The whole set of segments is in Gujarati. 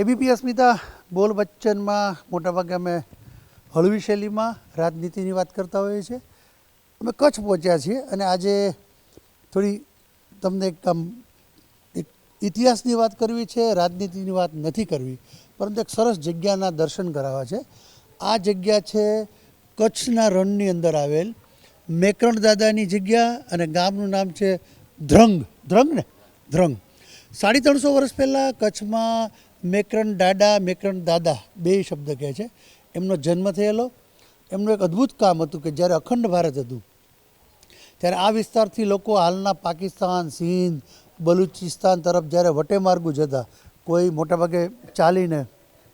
એબીપી અસ્મિતા બોલ બચ્ચનમાં મોટાભાગે અમે હળવી શૈલીમાં રાજનીતિની વાત કરતા હોઈએ છીએ. અમે કચ્છ પહોંચ્યા છીએ અને આજે થોડી તમને એક આમ એક ઇતિહાસની વાત કરવી છે, રાજનીતિની વાત નથી કરવી, પરંતુ એક સરસ જગ્યાના દર્શન કરાવવા છે. આ જગ્યા છે કચ્છના રણની અંદર આવેલ મેકરણ દાદાની જગ્યા અને ગામનું નામ છે ધ્રંગ. ધ્રંગ ને? ધ્રંગ. સાડી ત્રણસો વર્ષ પહેલાં કચ્છમાં મેકરણ દાદા મેકરણ દાદા બે શબ્દ કહે છે. એમનો જન્મ થયેલો. એમનું એક અદ્ભુત કામ હતું કે જ્યારે અખંડ ભારત હતું, ત્યારે આ વિસ્તારથી લોકો હાલના પાકિસ્તાન, સિંધ, બલુચિસ્તાન તરફ જ્યારે વટેમાર્ગુ જતા, કોઈ મોટાભાગે ચાલીને,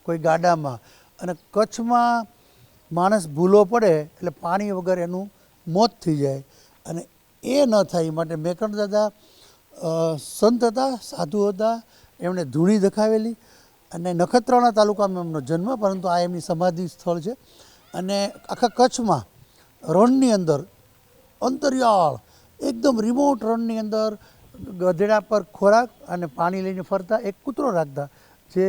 કોઈ ગાડામાં. અને કચ્છમાં માણસ ભૂલો પડે એટલે પાણી વગર એનું મોત થઈ જાય. અને એ ન થાય માટે મેકણ દાદા સંત હતા, સાધુ હતા, એમણે ધૂણી દખાવેલી અને નખત્રાણા તાલુકામાં એમનો જન્મ, પરંતુ આ એમની સમાધિ સ્થળ છે. અને આખા કચ્છમાં રણની અંદર અંતરિયાળ, એકદમ રિમોટ રણની અંદર ગધેડા પર ખોરાક અને પાણી લઈને ફરતા, એક કૂતરો રાખતા, જે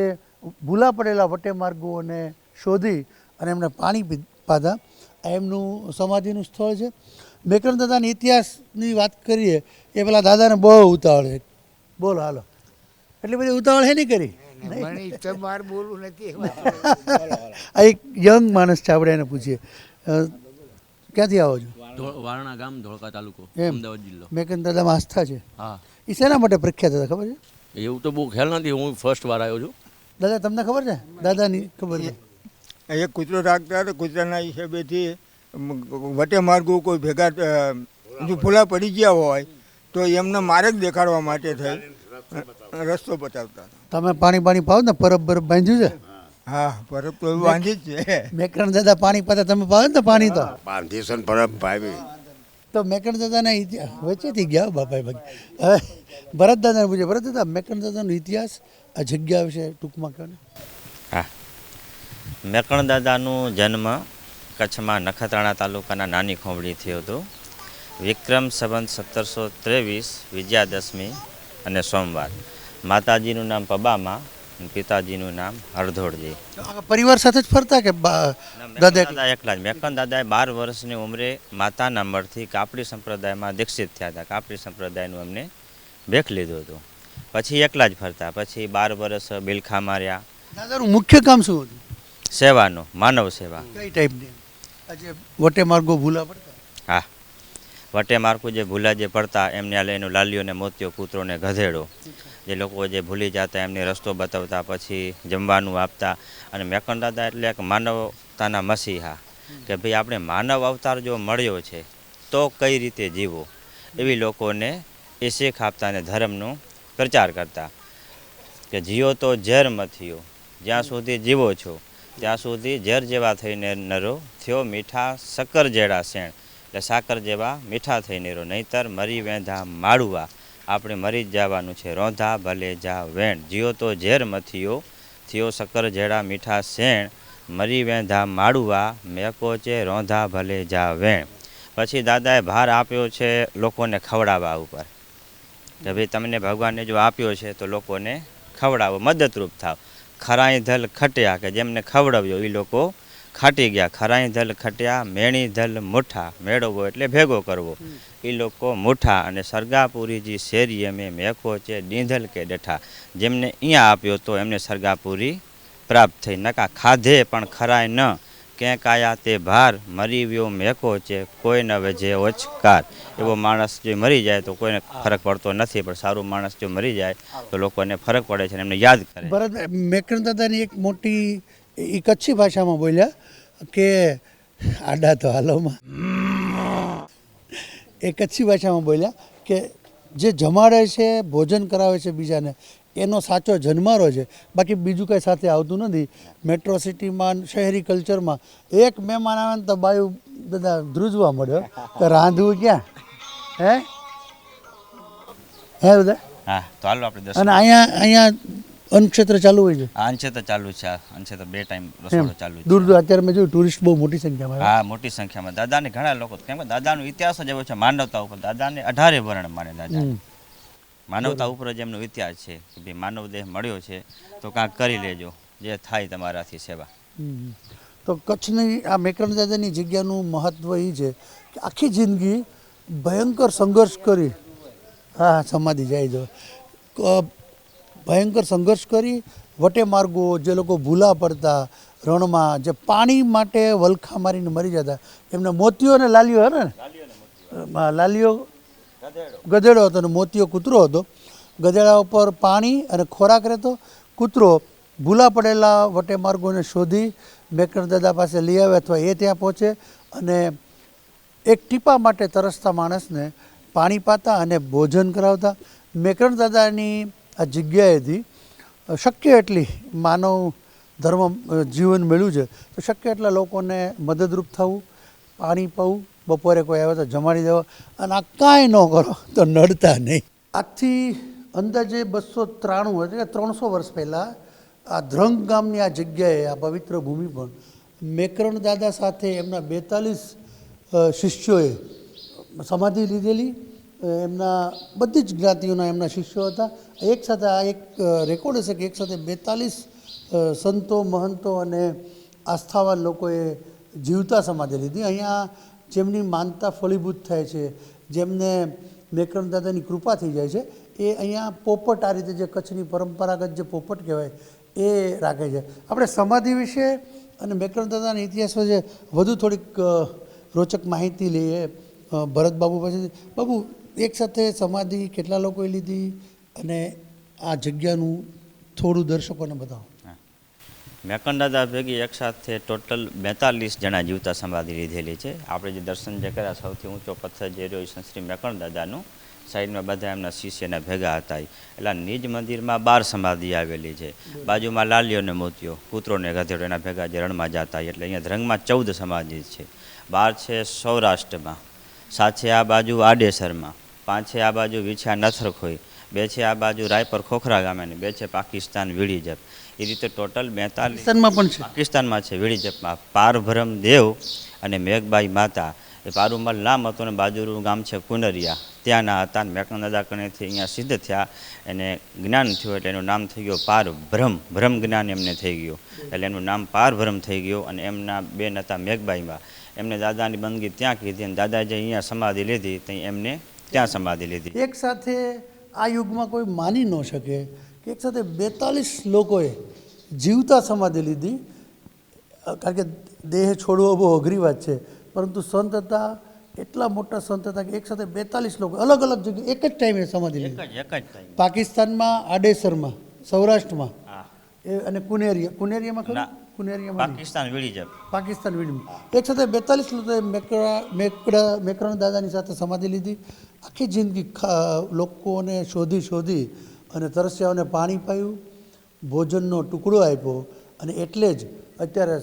ભૂલા પડેલા વટે માર્ગોને શોધી અને એમને પાણી પાધા. એમનું સમાધિનું સ્થળ છે. મેકરમ દાદાના ઇતિહાસની વાત કરીએ એ પેલા દાદાને બહુ ઉતાવળ છે. બોલો હાલો. એટલી બધી ઉતાવળ હે નહીં કરી? મને બોલવું નથી. આ એક યંગ માણસ છે આપણે એને પૂછીએ. ક્યાંથી આવો છો? વારણા ગામ ધોળકા તાલુકો. અમદાવાદ જિલ્લો. મેકન દાદામાં આસ્થા છે. હા. એ શેના માટે પ્રખ્યાત હતા ખબર છે? એવું તો બહુ ખ્યાલ નથી હું ફર્સ્ટ વાર આવ્યો છું. દાદા તમને ખબર છે? દાદાની ખબર છે. એક કૂતરો રાખતા હતા કૂતરાના હિસાબેથી વટે માર્ગો કોઈ ભેગા જો ભૂલા પડી ગયા હોય તો એમને માર્ગ દેખાડવા માટે થઈ રસ્તો બતાવતા તમે પાણી પાણી પાવ ને પરબ બરફ બાંધ્યું છે? હા પરબ તો એવું વાંધી જ છે. મેકરણ દાદા પાણી પાતા તમે પાવ ને પાણી તો? બાંધીસન પરબ ભાઈ. તો મેકણ દાદાના ઇતિહાસ વચ્ચેથી ગયા હો બાપા ભાઈ. ભરત દાદાને પૂછે ભરત દાદા મેકણ દાદાનો ઇતિહાસ આ જગ્યા વિશે ટૂંકમાં કહો ને. મેકણ દાદાનું જન્મ કચ્છમાં નખત્રાણા તાલુકાના નાની ખોવડી થયો હતો. વિક્રમ સંબંધ સત્તરસો ત્રેવીસ વિજયાદશમી અને સોમવાર. માતાજીનું નામ પબામાં પિતાજીનું નામ હરધોળજી. પરિવાર સાથે જ ફરતા કે? દાદા એકલા જ. મેકન દાદાએ બાર વર્ષની ઉંમરે માતાના મળથી કાપડી સંપ્રદાયમાં દીક્ષિત થયા હતા. કાપડી સંપ્રદાયનું એમને ભેખ લીધું હતું. પછી એકલા જ ફરતા. પછી બાર વર્ષ બિલખા માર્યા. દાદાનું મુખ્ય કામ શું હતું? સેવાનું માનવ સેવા. કઈ ટાઈપની? આજે વટે માર્ગો ભૂલા પડતા? હા. વટે માર્ગો જે ભૂલા જે પડતા એમને આ લઈને લાલીઓને મોતીઓ કૂતરોને ગધેડો. જે લોકો જે ભૂલી જતા એમને રસ્તો બતાવતા પછી જમવાનું આપતા. અને મેકણ દાદા એટલે એક માનવતાના મસીહા. કે ભાઈ આપણે માનવ અવતાર જો મળ્યો છે તો કઈ રીતે જીવો? એવી લોકોને એ શીખ આપતા અને ધર્મનો પ્રચાર કરતા. કે જીવો તો ઝેર મથિયો જ્યાં સુધી જીવો છો ત્યાં સુધી ઝેર જેવા થઈને નરો, થયો મીઠા શક્કર જેડા શેણ. એટલે સાકર જેવા મીઠા થઈને રહો નહીતર મરી વેંધા માળુવા આપણે મરી જ જવાનું છે, રોંધા ભલે જા વેણ. જીઓ તો ઝેર મથિયો, થયો શક્કર જેડા મીઠા શેણ. મરી વેંધા માળુવા મેકો છે રોંધા ભલે જા વેણ. પછી દાદાએ ભાર આપ્યો છે લોકોને ખવડાવવા ઉપર. કે ભાઈ, તમને ભગવાને જો આપ્યો છે તો લોકોને ખવડાવો, મદદરૂપ થાવ. ખરાઈ ધલ ખટ્યા કે જેમને ખવડાવ્યો એ લોકો ખાટી ગયા. ખરાઈ ધલ ખટ્યા મેણી ધલ મુઠ્ઠા. મેળવવો એટલે ભેગો કરવો. એ લોકો મુઠ્ઠા અને સરગાપુરીજી શેરી અમે મેખો છે ડીંધલ કે ડઠા. જેમને અહીંયા આપ્યો તો એમને સરગાપુરી પ્રાપ્ત થઈ. નકા ખાધે પણ ખરાય ન. ક્યાંક આયા તે ભાર મરી વ્યો મેકો છે, કોઈ ન વેજે ઓચકાર એવો માણસ જે મરી જાય તો કોઈને ફરક પડતો નથી, પણ સારું માણસ જો મરી જાય તો લોકોને ફરક પડે છે એમને યાદ કરે. ભરત મેકણ દાદાની એક મોટી એ કચ્છી ભાષામાં બોલ્યા કે, આડા તો હાલોમાં. એ કચ્છી ભાષામાં બોલ્યા કે, જે જમાડે છે, ભોજન કરાવે છે બીજાને એનો સાચો જન્મારો છે. બાકી બીજું કંઈ સાથે આવતું નથી. મેટ્રો સિટીમાં શહેરી કલ્ચરમાં એક મહેમાન આવે ને તો બાયું બધા ધ્રુજવા મળ્યો તો રાંધવું ક્યાં? હે? હે બધા? હા તો હાલો આપણે અને અહીંયા અહીંયા અન્નક્ષેત્ર ચાલુ હોય છે? અંશે ચાલુ છે. તો બે ટાઈમ રસોડો ચાલુ છે. દૂર દૂર અત્યારે મેં જોયું ટુરિસ્ટ બહુ મોટી સંખ્યામાં હા મોટી સંખ્યામાં. દાદાને ઘણા લોકો કેમ કે દાદાનો ઇતિહાસ જ એવો છે માનવતા ઉપર. દાદાને અઢારે વર્ણ માને દાદા. માનવતા ઉપર જ એમનો ઇતિહાસ છે કે ભાઈ માનવ દેહ મળ્યો છે તો કાંઈક કરી લેજો. જે થાય તમારાથી સેવા. તો કચ્છની આ મેકરણ દાદાની જગ્યાનું મહત્વ એ છે કે આખી જિંદગી ભયંકર સંઘર્ષ કરી હા સમાધિ જાય જો. ભયંકર સંઘર્ષ કરી વટે માર્ગો જે લોકો ભૂલા પડતા રણમાં જે પાણી માટે વલખા મારીને મરી જતા એમને મોતીઓ અને લાલીઓ હે ને? લાલીઓ ગધેડો. હતો અને મોતીયો કૂતરો હતો. ગધેડા ઉપર પાણી અને ખોરાક રહેતો. કૂતરો ભૂલા પડેલા વટે માર્ગોને શોધી મેકર દાદા પાસે લઈ આવે અથવા એ ત્યાં પહોંચે અને એક ટીપા માટે તરસતા માણસને પાણી પાતા અને ભોજન કરાવતા. મેકરણ દાદાની આ જગ્યાએથી શક્ય એટલી માનવ ધર્મ જીવન મળ્યું છે. તો શક્ય એટલા લોકોને મદદરૂપ થવું, પાણી પાવું બપોરે કોઈ આવે તો જમાડી દેવા. અને આ કાંઈ ન કરો, તો નડતા નહીં. આજથી અંદાજે બસો ત્રાણું એટલે કે ત્રણસો વર્ષ પહેલાં આ ધ્રંગ ગામની આ જગ્યાએ, આ પવિત્ર ભૂમિ પણ મેકરણ દાદા સાથે એમના બેતાલીસ શિષ્યોએ સમાધિ લીધેલી. એમના બધી જ જ્ઞાતિઓના એમના શિષ્યો હતા. એક સાથે આ એક રેકોર્ડ હશે કે એક સાથે બેતાલીસ સંતો, મહંતો અને આસ્થાવાન લોકોએ જીવતા સમાધિ લીધી. અહીંયા જેમની માનતા ફળીભૂત થાય છે, જેમને મેકરણ દાદાની કૃપા થઈ જાય છે, એ અહીંયા પોપટ આ રીતે જે કચ્છની પરંપરાગત જે પોપટ કહેવાય, એ રાખે છે. આપણે સમાધિ વિશે અને મેકરણ દાદાના ઇતિહાસ વિશે વધુ થોડીક રોચક માહિતી લઈએ ભરતબાબુ ભરત બાબુ પાસેથી. બાબુ, એક સાથે સમાધિ કેટલા લોકોએ લીધી? અને આ જગ્યાનું થોડું દર્શકોને બતાવો. દાદા ભેગી એક સાથે ટોટલ બેતાલીસ જણા જીવતા સમાધિ લીધેલી છે. આપણે જે દર્શન જે કર્યા સૌથી ઊંચો પથ્થર જે રહ્યો એ શ્રી મેકણ દાદાનું સાઈડમાં બધા એમના શિષ્યના ભેગા હતા. એટલે નિજ મંદિરમાં બાર સમાધિ આવેલી છે. બાજુમાં લાલીઓને મોતીઓ કૂતરોને ગધેડો એના ભેગા જે રણમાં જતા એટલે અહીંયા ધ્રંગમાં ચૌદ સમાધિ છે. બાર છે સૌરાષ્ટ્રમાં સાથે આ બાજુ આડેસરમાં પાંચ આ બાજુ વિછા નથરખોઈ બે છે આ બાજુ રાયપર ખોખરા ગામે અને બે છે પાકિસ્તાન વીડીજપ એ રીતે ટોટલ બેતાલીસ પાકિસ્તાનમાં પણ છે? પાકિસ્તાનમાં છે વીડીજપમાં પારભરમ દેવ અને મેઘબાઈ માતા એ પારુમલ નામ હતું અને બાજુનું ગામ છે કુનરિયા. ત્યાંના હતા અને મેકણ દાદા કણેથી અહીંયા સિદ્ધ થયા. એને જ્ઞાન થયું એટલે એનું નામ થઈ ગયું પાર ભ્રમ ભ્રમ જ્ઞાન એમને થઈ ગયું. એટલે એનું નામ પારભ્રમ થઈ ગયું અને એમના બેન હતા મેઘબાઈમાં એમને દાદાની બંદગી ત્યાં કીધી અને દાદાએ જે અહીંયા સમાધિ લીધી ત્યાં એમને ત્યાં સમાધિ લીધી. એક સાથે આ યુગમાં કોઈ માની ન શકે કે એક સાથે બેતાલીસ લોકોએ જીવતા સમાધિ લીધી. કારણ કે દેહ છોડવો બહુ અઘરી વાત છે. પરંતુ સંત હતા એટલા મોટા સંત હતા કે એક સાથે બેતાલીસ લોકો અલગ અલગ જગ્યાએ એક જ ટાઈમે સમાધિ લીધી. પાકિસ્તાનમાં આડેસરમાં સૌરાષ્ટ્રમાં એ અને કુનેરિયા. કુનેરિયામાં ખબર. કુનેરિયામાં પાકિસ્તાન વીડી વીડીજપ પાકિસ્તાન વીડી. એક સાથે બેતાલીસ લોકોએ મેકડા મેકડા મેકરણ દાદાની સાથે સમાધિ લીધી. આખી જિંદગી લોકોને શોધી શોધી અને તરસ્યાઓને પાણી પાયું ભોજનનો ટુકડો આપ્યો અને એટલે જ અત્યારે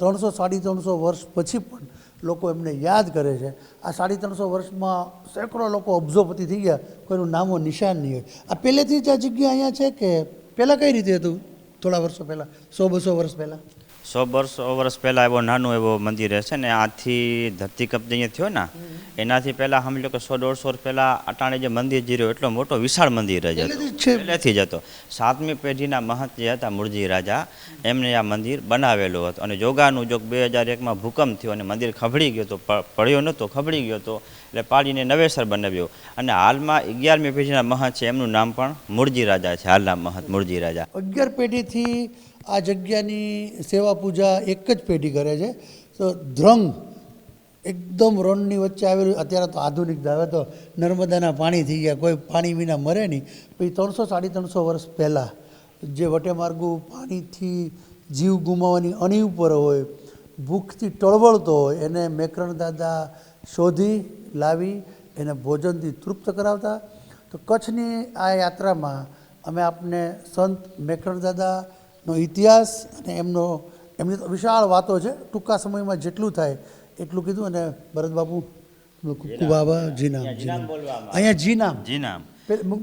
ત્રણસો સાડી ત્રણસો વર્ષ પછી પણ લોકો એમને યાદ કરે છે. આ સાડી ત્રણસો વર્ષમાં સેંકડો લોકો અબજોપતિ થઈ ગયા કોઈનું નામો નિશાન નહીં હોય. આ પહેલેથી જ આ જગ્યા અહીંયા છે કે પહેલાં કઈ રીતે હતું? થોડા વર્ષો પહેલાં સો બસો વર્ષ પહેલાં. સો વર્ષો વર્ષ પહેલાં એવો નાનું એવો મંદિર હશે ને આથી ધરતીકપ જે અહીંયા થયો ને એનાથી પહેલાં સમજો કે સો દોઢસો વર્ષ પહેલાં અટાણે જે મંદિર જીર્યો એટલો મોટો વિશાળ મંદિર જ પહેલેથી હતું જ હતો. સાતમી પેઢીના મહંત જે હતા મૂળજી રાજા એમને આ મંદિર બનાવેલું હતું. અને જોગાનું જોગ બે હજાર એકમાં ભૂકંપ થયો અને મંદિર ખભડી ગયો તો પડ્યો નહોતો ખભડી ગયો તો એટલે પાડીને નવેસર બનાવ્યો. અને હાલમાં અગિયારમી પેઢીના મહંત છે એમનું નામ પણ મૂળજી રાજા છે હાલના મહંત મૂળજી રાજા. અગિયાર પેઢીથી આ જગ્યાની સેવા પૂજા એક જ પેઢી કરે છે. તો ધ્રંગ એકદમ રણની વચ્ચે આવેલું, અત્યારે તો આધુનિક હવે તો નર્મદાના પાણી થઈ ગયા, કોઈ પાણી વિના મરે નહીં. પછી ત્રણસો, સાડી ત્રણસો વર્ષ પહેલાં જે વટેમાર્ગુ પાણીથી જીવ ગુમાવવાની અણી ઉપર હોય, ભૂખથી ટળવળતો હોય, એને મેકરણ દાદા શોધી, લાવી, એને ભોજનથી તૃપ્ત કરાવતા. તો કચ્છની આ યાત્રામાં અમે આપને સંત મેકરણ દાદાનો ઇતિહાસ અને એમનો એમની તો વિશાળ વાતો છે. ટૂંકા સમયમાં જેટલું થાય એટલું કીધું અને ભરતબાબુ ખૂબ ખૂબ આભાર. જી નામ જી નામ. અહીંયા જી નામ. જી નામ.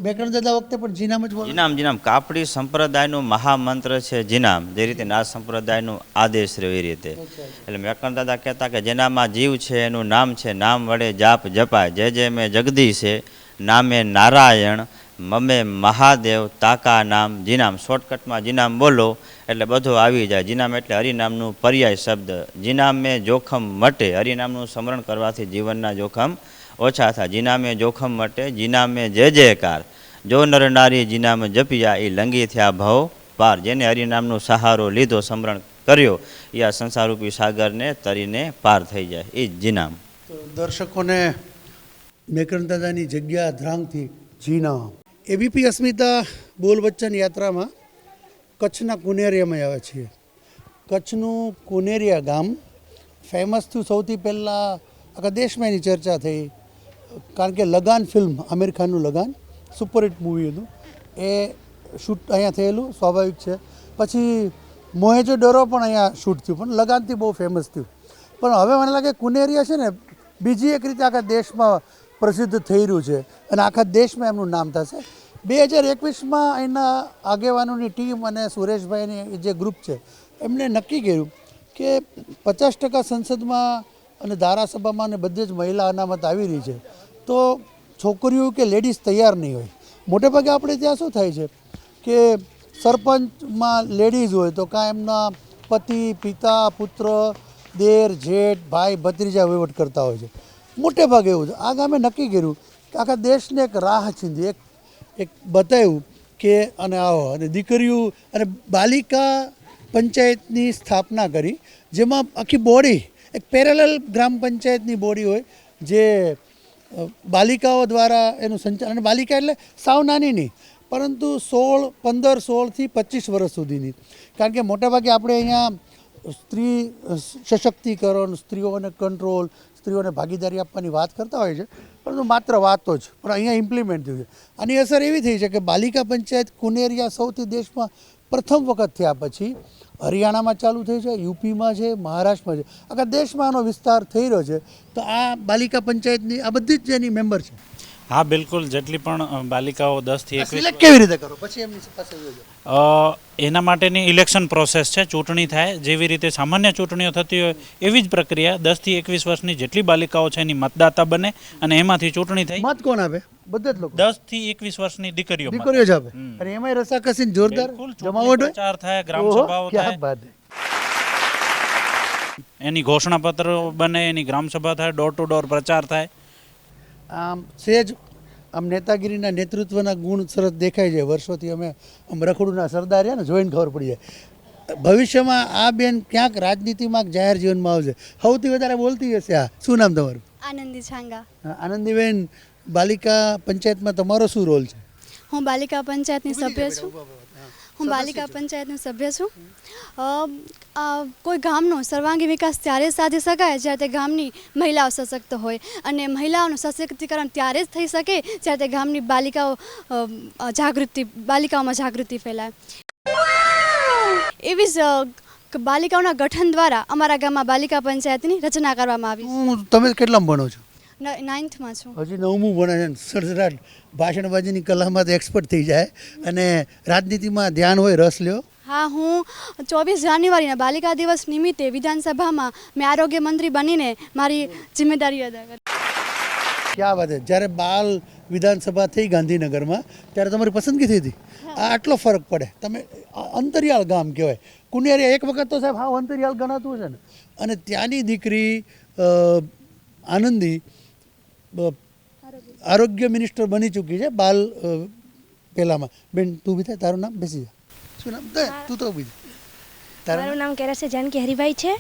મેકરણ દાદા વખતે પણ જીનામ જ જીનામ જીનામ કાપડી સંપ્રદાયનું મહામંત્ર છે જીનામ જે રીતે ના સંપ્રદાયનું આદેશ રહ્યો એ રીતે. એટલે મેકણ દાદા કહેતા કે જેનામાં જીવ છે એનું નામ છે. નામ વડે જાપ જપાય. જે જે મેં જગદી છે નામે નારાયણ. મમે મહાદેવ તાકા નામ જીનામ શોર્ટકટમાં જીનામ બોલો, એટલે બધું આવી જાય. જીનામ એટલે હરિનામનું પર્યાય શબ્દ. જીનામે જોખમ મટે. હરિનામનું સ્મરણ કરવાથી જીવનના જોખમ ઓછા થાય. જીનામે જોખમ મટે જીનામે જય જયકાર જો નર નારી જીનામ જપિયા એ લંગી થયા ભવ પાર. જેને હરિનામનો સહારો લીધો, સ્મરણ કર્યો એ આ સંસારૂપી સાગરને તરીને પાર થઈ જાય. એ જીનામ દર્શકોને મેકરણ દાદાની જગ્યા ધ્રાંગથી જીનામ એબીપી અસ્મિતા બોલ બચ્ચન યાત્રામાં કચ્છના કુનેરિયામાં આવે છીએ. કચ્છનું કુનેરિયા ગામ ફેમસ થયું સૌથી પહેલાં આખા દેશમાં એની ચર્ચા થઈ. કારણ કે લગાન ફિલ્મ આમિર ખાનનું લગાન સુપરહિટ મૂવી હતું. એ શૂટ અહીંયા થયેલું, સ્વાભાવિક છે. પછી મોહેજો ડરો પણ અહીંયા શૂટ થયું, પણ લગાનથી બહુ ફેમસ થયું. પણ હવે મને લાગે કુનેરિયા છે ને, બીજી એક રીતે આખા દેશમાં પ્રસિદ્ધ થઈ રહ્યું છે અને આખા દેશમાં એમનું નામ થશે. બે હજાર એકવીસમાં એના આગેવાનોની ટીમ અને સુરેશભાઈની જે ગ્રુપ છે એમણે નક્કી કર્યું કે પચાસ ટકા સંસદમાં અને ધારાસભામાં અને બધે જ મહિલા અનામત આવી રહી છે. તો છોકરીઓ કે લેડીઝ તૈયાર નહીં હોય. મોટેભાગે આપણે ત્યાં શું થાય છે કે સરપંચમાં લેડીઝ હોય તો કાં એમના પતિ, પિતા, પુત્ર, દેર, જેઠ, ભાઈ, ભત્રીજા વહીવટ કરતા હોય છે. મોટે ભાગે એવું છે આ ગામે નક્કી કર્યું કે આખા દેશને એક રાહ ચીંધી એક એક બતાવ્યું કે, અને આવો, અને દીકરીઓ, અને બાલિકા પંચાયતની સ્થાપના કરી, જેમાં આખી બોડી, એક પેરેલલ ગ્રામ પંચાયતની બોડી હોય, જે બાલિકાઓ દ્વારા એનું સંચાલન, અને બાલિકા એટલે સાવ નાની નહીં પરંતુ સોળ, પંદર, સોળથી પચીસ વર્ષ સુધીની. કારણ કે મોટાભાગે આપણે અહીંયા સ્ત્રી સશક્તિકરણ, સ્ત્રીઓને કંટ્રોલ સ્ત્રીઓને ભાગીદારી આપવાની વાત કરતા હોય છે, પરંતુ માત્ર વાતો જ, પણ અહીંયા ઇમ્પ્લિમેન્ટ થયું છે. આની અસર એવી થઈ છે કે બાલિકા પંચાયત કુનેરિયા સૌથી દેશમાં પ્રથમ વખત થયા પછી હરિયાણામાં ચાલુ થઈ છે, યુપીમાં છે, મહારાષ્ટ્રમાં છે. આખા દેશમાં આનો વિસ્તાર થઈ રહ્યો છે, તો આ બાલિકા પંચાયતની આ બધી જ જેની મેમ્બર છે હા બિલકુલ. જેટલી પણ બાલિકાઓ દસથી એકવીસ કેવી રીતે કરો? પછી એમની પાસે અ, એના માટેની ઇલેક્શન પ્રોસેસ છે ચૂંટણી થાય. જેવી રીતે સામાન્ય ચૂંટણીઓ થતી હોય એવી જ પ્રક્રિયા દસથી એકવીસ વર્ષની જેટલી બાલિકાઓ છે એની મતદાતા બને અને એમાંથી ચૂંટણી થઈ. મત કોણ આપે? બધા જ લોકો. દસથી એકવીસ વર્ષની દીકરીઓ દીકરીઓ જ આપે. અને એમાં રસાકસી જોરદાર? જમાવટ પ્રચાર થાય ગ્રામ સભાઓ થાય. એની ઘોષણાપત્રો બને એની ગ્રામસભા થાય ડોર ટુ ડોર પ્રચાર થાય. આમ સેજ આમ નેતાગીરીના નેતૃત્વના ગુણ સરસ દેખાય છે. વર્ષોથી અમે આમ રખડુના સરદાર રહ્યા ને જોઈને ખબર પડી જાય. ભવિષ્યમાં આ બેન ક્યાંક રાજનીતિમાં જાહેર જીવનમાં આવશે? સૌથી વધારે બોલતી હશે આ. શું નામ તમારું? આનંદી છાંગા. આનંદીબેન બાલિકા પંચાયતમાં તમારો શું રોલ છે? હું બાલિકા પંચાયતની સભ્ય છું. હું બાલિકા પંચાયતનો સભ્ય છું. કોઈ ગામનો સર્વાંગી વિકાસ ત્યારે જ સાધી શકાય જ્યારે તે ગામની મહિલાઓ સશક્ત હોય અને મહિલાઓનું સશક્તિકરણ ત્યારે જ થઈ શકે જ્યારે તે ગામની બાલિકાઓ જાગૃતિ બાલિકાઓમાં જાગૃતિ ફેલાય. એવી જ બાલિકાઓના ગઠન દ્વારા અમારા ગામમાં બાલિકા પંચાયતની રચના કરવામાં આવી હું તમે કેટલા ભણો છો? નાઇન્થમાં છું. હજી નવમું ભણે છે સડસડાટ ભાષણબાજીની કલામાં તો એક્સપર્ટ થઈ જાય. અને રાજનીતિમાં ધ્યાન હોય રસ લ્યો. હા હું ચોવીસ જાન્યુઆરીના બાલિકા દિવસ નિમિત્તે વિધાનસભામાં મેં આરોગ્ય મંત્રી બનીને મારી જિમ્મેદારી અદા કરી. ક્યાં વાત છે? જ્યારે બાલ વિધાનસભા થઈ ગાંધીનગરમાં ત્યારે તમારી પસંદગી થઈ હતી? આ આટલો ફરક પડે. તમે અંતરિયાળ ગામ કહેવાય. કુનેરિયા એક વખત તો સાહેબ હા અંતરિયાળ ગણાતું છે ને. અને ત્યાંની દીકરી આનંદી આરોગ્ય મિનિસ્ટર બની ચૂકી છે બાલ પહેલામાં બેન તું બી થાય? તારું નામ? બેસી જા. શું નામ? તું તો બી તારું મારું નામ? કેરાસે જાનકી હરિભાઈ છે.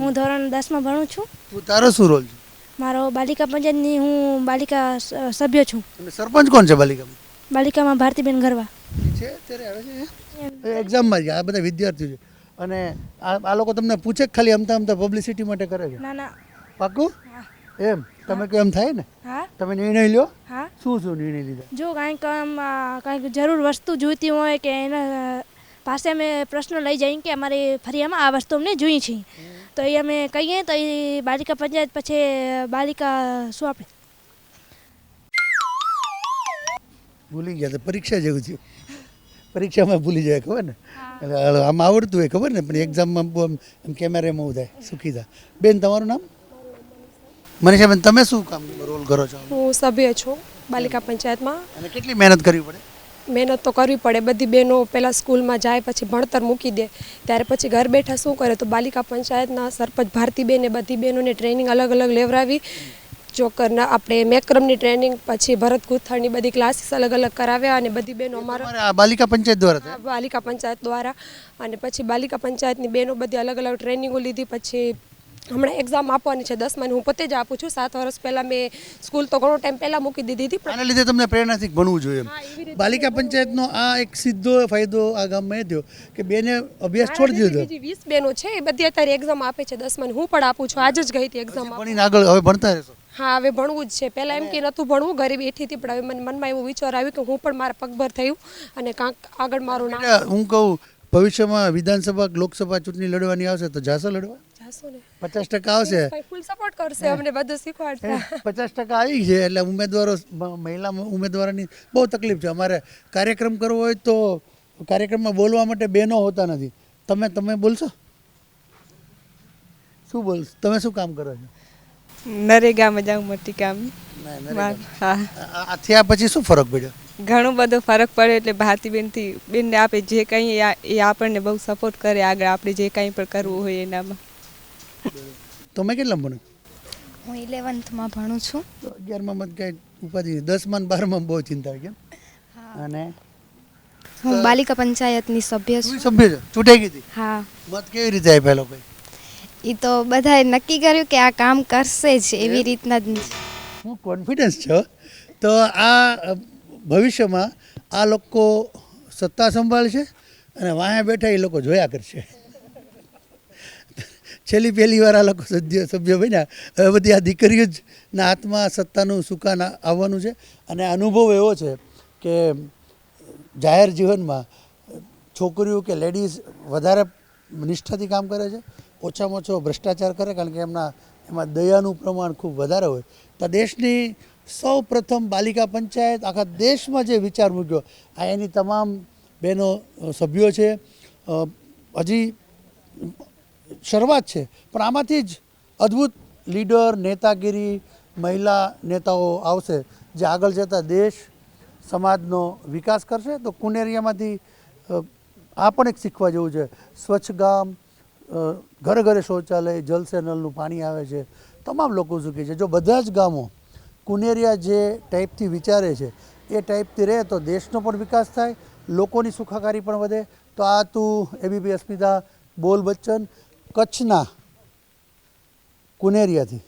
હું ધોરણ દસમાં ભણું છું. તું તારો શું રોલ છે? મારો બાલિકા પંચાયતની હું બાલિકા સભ્ય છું. અને સરપંચ કોણ છે બાલિકામાં? બાલિકામાં ભારતીબેન ગરવા. છે? અત્યારે આવે છે એક્ઝામમાં જ આ બધા વિદ્યાર્થીઓ છે. અને આ આ લોકો તમને પૂછે ખાલી અમતા અમતા પબ્લિસિટી માટે કરે છે? ના ના. પાકું એમ? તમે કેમ થાય ને? હા? તમે નિર્ણય લ્યો. હા? શું શું નિર્ણય લીધા? જો કાંઈક આમ કાંઈક જરૂર વસ્તુ જોઈતી હોય કે એના પાસે અમે પ્રશ્ન લઈ જઈએ કે અમારે ફરિયામાં આ વસ્તુ અમને જોઈએ છે. તો એ અમે કહીએ તો એ બાલિકા પંચાયત પછી બાલિકા શું આપણે ભૂલી ગયા તો પરીક્ષા જેવું થયું. પરીક્ષામાં ભૂલી જાય ખબર ને? એટલે આમ આવડતું હોય ખબર ને પણ એક્ઝામમાં આમ કેમેરામાં એવું થાય સુખી થાય. બેન તમારું નામ? મનીષાબેન તમે શું કામ રોલ કરો છો? હું સભ્ય છું બાલિકા પંચાયતમાં. અને કેટલી મહેનત કરવી પડે? મહેનત તો કરવી પડે. બધી બહેનો પહેલાં સ્કૂલમાં જાય પછી ભણતર મૂકી દે. ત્યારે પછી ઘર બેઠા શું કરે? તો બાલિકા પંચાયતના સરપંચ ભારતીબેને બધી બહેનોને ટ્રેનિંગ અલગ અલગ લેવડાવી. ચોકરના આપણે મેક્રમની ટ્રેનિંગ પછી ભરત ગૂંથણની બધી ક્લાસીસ અલગ અલગ કરાવ્યા અને બધી બહેનો અમારા બાલિકા પંચાયત દ્વારા બાલિકા પંચાયત દ્વારા. અને પછી બાલિકા પંચાયતની બહેનો બધી અલગ અલગ ટ્રેનિંગો લીધી. પછી હમણાં એક્ઝામ આપવાની છે દસમાની. હું પોતે જ આપું છું. સાત વર્ષ પહેલાં મેં સ્કૂલ તો ઘણો ટાઈમ પહેલાં મૂકી દીધી હતી પણ આના લીધે તમને પ્રેરણાથી ભણવું જોઈએ બાલિકા પંચાયતનો આ એક સીધો ફાયદો આ ગામમાં એ થયો કે બેને અભ્યાસ છોડી દીધો. બીજી વીસ બહેનો છે એ બધી અત્યારે એક્ઝામ આપે છે દસમાની. હું પણ આપું છું. આજ જ ગઈ હતી એક્ઝામ ભણીને આગળ હવે ભણતા રહેશો. હા હવે ભણવું જ છે. પહેલાં એમ કે નહોતું ભણવું ઘરે બેઠી હતી પણ હવે મને મનમાં એવો વિચાર આવ્યો કે હું પણ મારા પગભર થયું અને કાંક આગળ મારું નામ હું કહું ભવિષ્યમાં વિધાનસભા લોકસભા ચૂંટણી લડવાની આવશે તો જાશો લડવા. પચાસ ટકા આવશે. ફૂલ સપોર્ટ કરશે અમને બધું શીખવાડશે પચાસ ટકા આવી છે એટલે ઉમેદવારો મહિલા ઉમેદવારોની બહુ તકલીફ છે. અમારે કાર્યક્રમ કરવો હોય તો કાર્યક્રમમાં બોલવા માટે બહેનો હોતા નથી. તમે તમે બોલશો? શું બોલ તમે શું કામ કરો છો? નરેગામાં જાઉં મોટી કામ. નરેગામાં. આ આ થયા પછી શું ફરક પડ્યો? ઘણો બધો ફરક પડ્યો એટલે ભારતીબેનથી બેનને આપે જે કંઈ એ આપણને બહુ સપોર્ટ કરે આગળ આપણે જે કંઈ પણ કરવું હોય એનામાં. તમે કેટલા ભણો હું ઇલેવન્થમાં ભણું છું. તો અગિયારમાં મત કાંઈ ઉપાધિ દસમાં ને બારમાં બહુ ચિંતા કેમ? અને? હું બાલિકા પંચાયતની સભ્ય છું. સભ્ય છો? ચૂંટાઈ ગઈ હતી? હા. મત કેવી રીતે આપ્યા લોકોએ? એ તો બધાએ નક્કી કર્યું કે આ કામ કરશે જ એવી રીતના જ. હું કોન્ફિડન્સ છો? તો આ ભવિષ્યમાં આ લોકો સત્તા સંભાળશે અને વાયા બેઠા એ લોકો જોયા કરશે. છેલ્લી પહેલી વાર આ લોકો સભ્ય સભ્ય બન્યા. હવે બધી આ દીકરીઓ જ ના હાથમાં સત્તાનું, સુકાન આવવાનું છે. અને અનુભવ એવો છે કે જાહેર જીવનમાં છોકરીઓ કે લેડીઝ વધારે નિષ્ઠાથી કામ કરે છે, ઓછામાં ઓછો ભ્રષ્ટાચાર કરે, કારણ કે એમના, એમાં દયાનું પ્રમાણ ખૂબ વધારે હોય. તો દેશની સૌ પ્રથમ બાલિકા પંચાયત આખા દેશમાં જે વિચાર મૂક્યો, આ એની તમામ બહેનો સભ્યો છે. હજી શરૂઆત છે. પણ આમાંથી જ અદ્ભુત લીડર, નેતાગીરી, મહિલા નેતાઓ આવશે જે આગળ જતા દેશ, સમાજનો વિકાસ કરશે. તો કુનેરિયામાંથી આ પણ એક શીખવા જેવું છે. સ્વચ્છ ગામ ઘર ઘરે શૌચાલય જલસે નલનું પાણી આવે છે. તમામ લોકો સુખી છે. જો બધા જ ગામો કુનેરિયા જે ટાઈપથી વિચારે છે, એ ટાઈપથી રહે તો દેશનો પણ વિકાસ થાય, લોકોની સુખાકારી પણ વધે. તો આ તું એબીપી અસ્મિતા બોલ બચ્ચન કચ્છના કુનેરિયાથી